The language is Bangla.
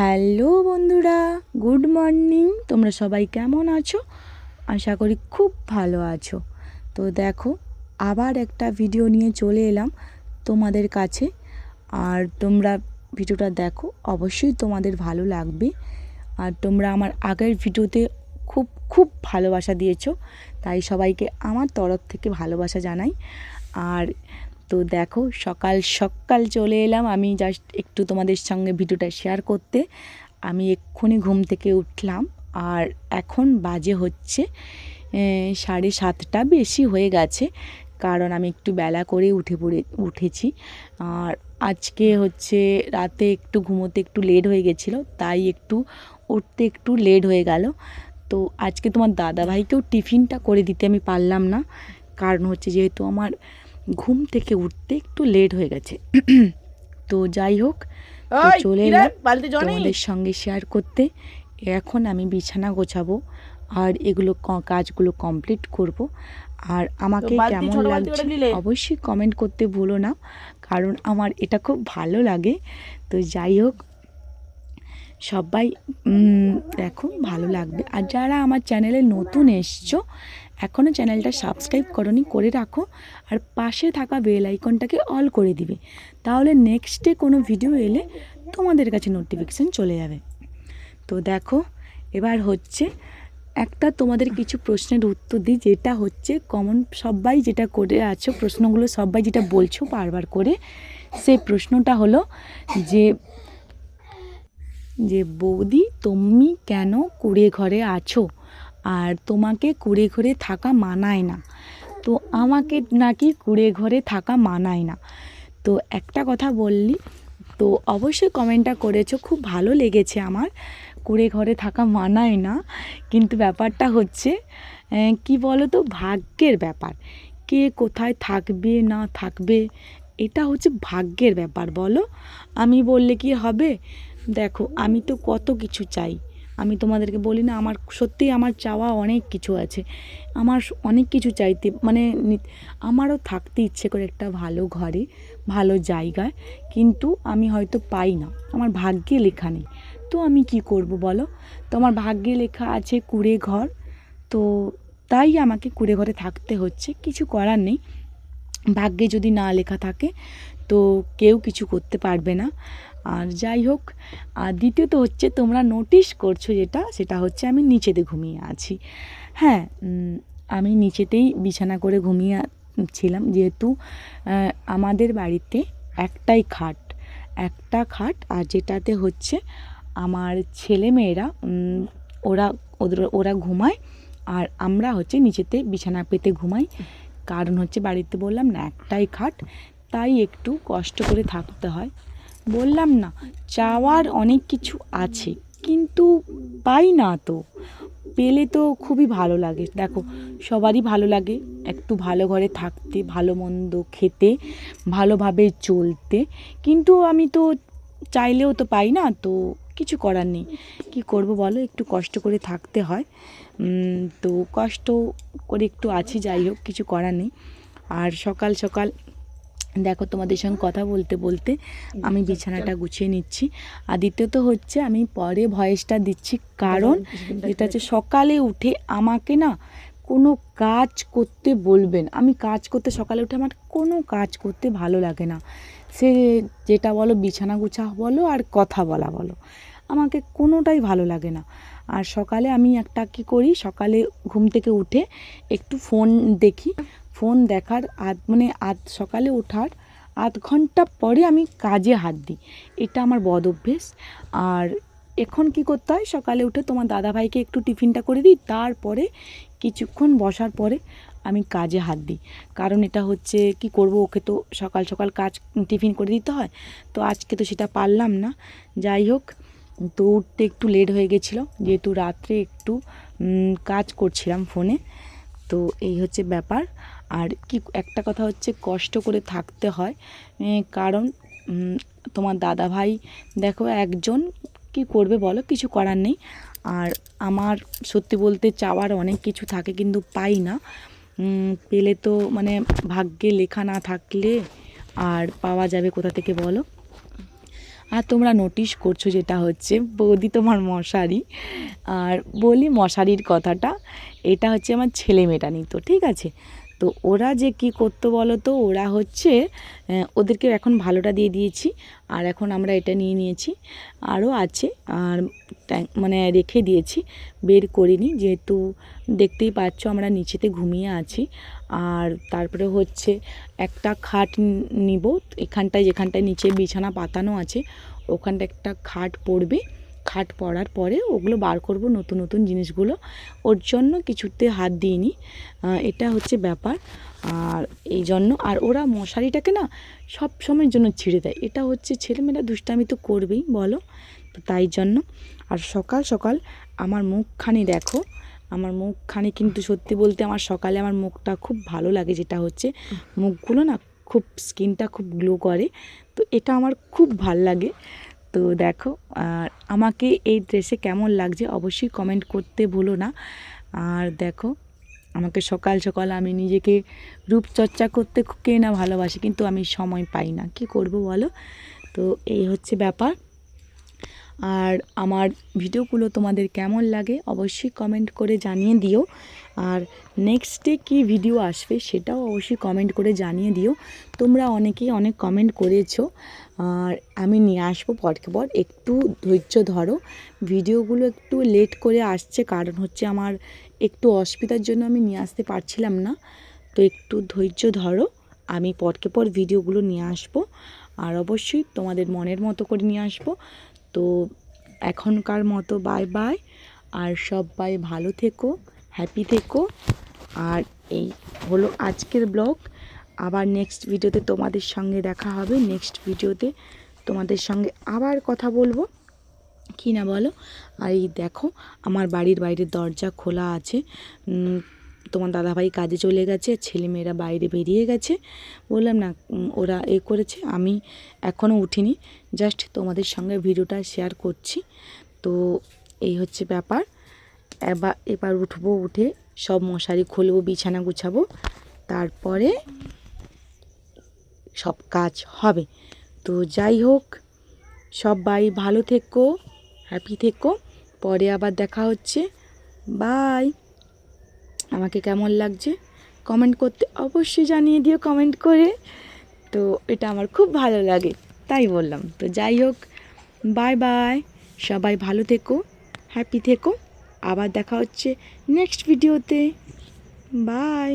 হ্যালো বন্ধুরা, গুড মর্নিং। তোমরা সবাই কেমন আছো? আশা করি খুব ভালো আছো। তো দেখো, আবার একটা ভিডিও নিয়ে চলে এলাম তোমাদের কাছে। আর তোমরা ভিডিওটা দেখো, অবশ্যই তোমাদের ভালো লাগবে। আর তোমরা আমার আগের ভিডিওতে খুব খুব ভালোবাসা দিয়েছ। তাই সবাইকে আমার তরফ থেকে ভালোবাসা জানাই। আর তো দেখো, সকাল সকাল চলে এলাম। আমি জাস্ট একটু তোমাদের সঙ্গে ভিডিওটা শেয়ার করতে। আমি এক্ষুনি ঘুম থেকে উঠলাম আর এখন বাজে হচ্ছে সাড়ে সাতটা বেশি হয়ে গেছে, কারণ আমি একটু বেলা করে উঠে পড়ে, উঠেছি। আর আজকে হচ্ছে রাতে একটু ঘুমোতে একটু লেট হয়ে গেছিল, তাই একটু উঠতে একটু লেট হয়ে গেল। তো আজকে তোমার দাদাভাইকেও টিফিনটা করে দিতে আমি পারলাম না, কারণ হচ্ছে যেহেতু আমার ঘুম থেকে উঠতে একটু লেট হয়ে গেছে। তো যাই হোক চলে এলাম? তোমাদের সঙ্গে শেয়ার করতে। এখন আমি বিছানা গোছাবো আর এগুলো কাজগুলো কমপ্লিট করব। আর আমাকে কেমন লাগছে অবশ্যই কমেন্ট করতে ভুলো না কারণ আমার এটা খুব ভালো লাগে। তো যাই হোক সবাই দেখো ভালো লাগবে। আর যারা আমার চ্যানেলে নতুন এসছো এখনও চ্যানেলটা সাবস্ক্রাইব করনি, করে রাখো। আর পাশে থাকা বেল আইকনটাকে অল করে দিবে। তাহলে নেক্সটে কোনো ভিডিও এলে তোমাদের কাছে নোটিফিকেশান চলে যাবে। তো দেখো, এবার হচ্ছে একটা তোমাদের কিছু প্রশ্নের উত্তর দিই, যেটা হচ্ছে কমন সবাই যেটা করে আছো, প্রশ্নগুলো সবাই যেটা বলছো বারবার করে, সেই প্রশ্নটা হলো যে যে বৌদি তুমি কেন কুড়ে ঘরে আছো? আর তোমাকে কুড়ে ঘরে থাকা মানায় না। তো আমাকে নাকি কুড়ে ঘরে থাকা মানায় না। তো একটা কথা বললি, তো অবশ্যই কমেন্টটা করেছ, খুব ভালো লেগেছে আমার। কুড়ে ঘরে থাকা মানায় না, কিন্তু ব্যাপারটা হচ্ছে কি বলো তো ভাগ্যের ব্যাপার। কে কোথায় থাকবে, না থাকবে, এটা হচ্ছে ভাগ্যের ব্যাপার, বলো। আমি বললে কি হবে? দেখো, আমি তো কত কিছু চাই। আমি তোমাদেরকে বলি না, আমার সত্যিই আমার চাওয়া অনেক কিছু আছে। আমার অনেক কিছু চাইতে মানে আমারও থাকতে ইচ্ছে করে একটা ভালো ঘরে, ভালো জায়গায়, কিন্তু আমি হয়তো পাই না। আমার ভাগ্যে লেখা নেই। তো আমি কি করব বলো? তো আমার ভাগ্যে লেখা আছে কুড়ে ঘর। তো তাই আমাকে কুড়ে ঘরে থাকতে হচ্ছে, কিছু করার নেই। ভাগ্যে যদি না লেখা থাকে, তো কেউ কিছু করতে পারবে না। আর যাই হোক আর দ্বিতীয়ত হচ্ছে তোমরা নোটিশ করছ যেটা সেটা হচ্ছে আমি নিচেতে ঘুমিয়ে আছি। হ্যাঁ আমি নিচেতেই বিছানা করে ঘুমিয়ে ছিলাম যেহেতু আমাদের বাড়িতে একটাই খাট একটা খাট আর যেটাতে হচ্ছে আমার ছেলেমেয়েরা উম, ওরা ওদের ওরা ঘুমায় আর আমরা হচ্ছে নিচেতে বিছানা পেতে ঘুমাই। কারণ হচ্ছে বাড়িতে বললাম না একটাই খাট তাই একটু কষ্ট করে থাকতে হয়। বললাম না, চাওয়ার অনেক কিছু আছে, কিন্তু পাই না তো। পেলে তো খুবই ভালো লাগে। দেখো, সবারই ভালো লাগে একটু ভালো ঘরে থাকতে, ভালো মন্দ খেতে, ভালোভাবে চলতে। কিন্তু আমি তো চাইলেও তো পাই না, তো কিছু করার নেই। কি করব বলো? একটু কষ্ট করে থাকতে হয়। তো কষ্ট করে একটু আছি, যাই হোক, কিছু করার নেই। আর সকাল সকাল দেখো তোমাদের সঙ্গে কথা বলতে বলতে আমি বিছানাটা গুছিয়ে নিচ্ছি। আর দ্বিতীয়ত হচ্ছে আমি পরে ভয়েসটা দিচ্ছি। কারণ যেটা হচ্ছে সকালে উঠে আমাকে না কোনো কাজ করতে বলবেন। আমি কাজ করতে সকালে উঠে আমার কোনো কাজ করতে ভালো লাগে না। সে যেটা বলো বিছানা গুছা বলো আর কথা বলা বলো। আমাকে কোনোটাই ভালো লাগে না। আর সকালে আমি একটা কী করি সকালে ঘুম থেকে উঠে একটু ফোন দেখি। ফোন দেখার আধ মানে আধ সকালে ওঠার আধ ঘণ্টা পরে আমি কাজে হাত দিই। এটা আমার বদ অভ্যেস। আর এখন কি করতে হয়? সকালে উঠে তোমার দাদাভাইকে একটু টিফিনটা করে দিই। তারপরে কিছুক্ষণ বসার পরে আমি কাজে হাত দিই। কারণ এটা হচ্ছে কি করব? ওকে তো সকাল সকাল কাজ, টিফিন করে দিতে হয়। তো আজকে তো সেটা পারলাম না। যাই হোক, তো উঠতে একটু লেট হয়ে গেছিল। যেহেতু রাত্রে একটু কাজ করছিলাম ফোনে। তো এই হচ্ছে ব্যাপার। আর কি, একটা কথা হচ্ছে কষ্ট করে থাকতে হয় কারণ তোমার দাদা ভাই দেখো একজন কি করবে বলো, কিছু করার নেই। আর আমার সত্যি বলতে চাওয়ার অনেক কিছু থাকে কিন্তু পাই না। পেলে তো মানে ভাগ্যে লেখা না থাকলে আর পাওয়া যাবে কোথা থেকে বলো? আর তোমরা নোটিশ করছ যেটা হচ্ছে, বৌদি তোমার মশারি। আর বলি মশারির কথাটা, এটা হচ্ছে আমার ছেলে মেয়েটা নিত, ঠিক আছে? তো ওরা যে কি করতো বলো তো ওরা হচ্ছে ওদেরকে এখন ভালোটা দিয়ে দিয়েছি, আর এখন আমরা এটা নিয়ে নিয়েছি। আরও আছে, আর মানে রেখে দিয়েছি, বের করিনি, যেহেতু দেখতেই পাচ্ছ আমরা নিচেতে ঘুমিয়ে আছি। আর তারপরে হচ্ছে একটা খাট নিব, এখানটায় যেখানটায় নিচে বিছানা পাতানো আছে ওখানটা একটা খাট পড়বে। খাট পড়ার পরে ওগুলো বার করব নতুন নতুন জিনিসগুলো। ওর জন্য কিছুতে হাত দিইনি। এটা হচ্ছে ব্যাপার। আর এই জন্য, আর ওরা মশারিটাকে না সব সময়ের জন্য ছিঁড়ে দেয়। এটা হচ্ছে ছেলেমেয়েরা দুষ্টামি তো করবেই, বলো? তো তাই জন্য। আর সকাল সকাল আমার মুখখানি দেখো। আমার মুখখানি কিন্তু সত্যি বলতে আমার সকালে আমার মুখটা খুব ভালো লাগে যেটা হচ্ছে, মুখগুলো না খুব, স্কিনটা খুব গ্লো করে। তো এটা আমার খুব ভালো লাগে। তো দেখো, আর আমাকে এই ড্রেসে কেমন লাগছে অবশ্যই কমেন্ট করতে ভুলো না। আর দেখো, আমাকে সকাল সকাল আমি নিজেকে রূপচর্চা করতে কে না ভালোবাসি, কিন্তু আমি সময় পাই না। কি করব বলো? তো এই হচ্ছে ব্যাপার। আর আমার ভিডিওগুলো তোমাদের কেমন লাগে অবশ্যই কমেন্ট করে জানিয়ে দিও। আর নেক্সটে কী ভিডিও আসবে সেটাও অবশ্যই কমেন্ট করে জানিয়ে দিও। তোমরা অনেকেই অনেক কমেন্ট করেছ। আর আমি নিয়ে আসব পরকে পর। একটু ধৈর্য ধরো। ভিডিওগুলো একটু লেট করে আসছে কারণ হচ্ছে আমার একটু অসুবিধার জন্য আমি নিয়ে আসতে পারছিলাম না। তো একটু ধৈর্য ধরো। আমি পরকে পর ভিডিওগুলো নিয়ে আসব। আর অবশ্যই তোমাদের মনের মতো করে নিয়ে আসব। তো এখনকার মতো বাই বাই আর সবাই ভালো থেকো হ্যাপি থেকো। আর এই হলো আজকের ব্লগ আবার নেক্সট ভিডিওতে তোমাদের সঙ্গে দেখা হবে। নেক্সট ভিডিওতে তোমাদের সঙ্গে আবার কথা বলব। কি না বলো? আর এই দেখো, আমার বাড়ির বাইরের দরজা খোলা আছে। তোমার দাদাভাই কাজে চলে গেছে, ছেলেমেয়েরা বাইরে বেরিয়ে গেছে। বললাম, না ওরা এ করেছে, আমি এখনও উঠিনি। জাস্ট তোমাদের সঙ্গে ভিডিওটা শেয়ার করছি। তো এই হচ্ছে ব্যাপার। এবার এবার উঠবো, উঠে সব মশারি খুলবো, বিছানা গুছাবো। তারপরে সব কাজ হবে। তো যাই হোক, সবাই ভালো থেকো, হ্যাপি থেকো। পরে আবার দেখা হচ্ছে। বাই। আমাকে কেমন লাগছে? কমেন্ট করতে অবশ্যই জানিয়ে দিও কমেন্ট করে। তো এটা আমার খুব ভালো লাগে, তাই বললাম। তো যাই হোক বাই বাই সবাই ভালো থেকো হ্যাপি থেকো। আবার দেখা হচ্ছে নেক্সট ভিডিওতে বাই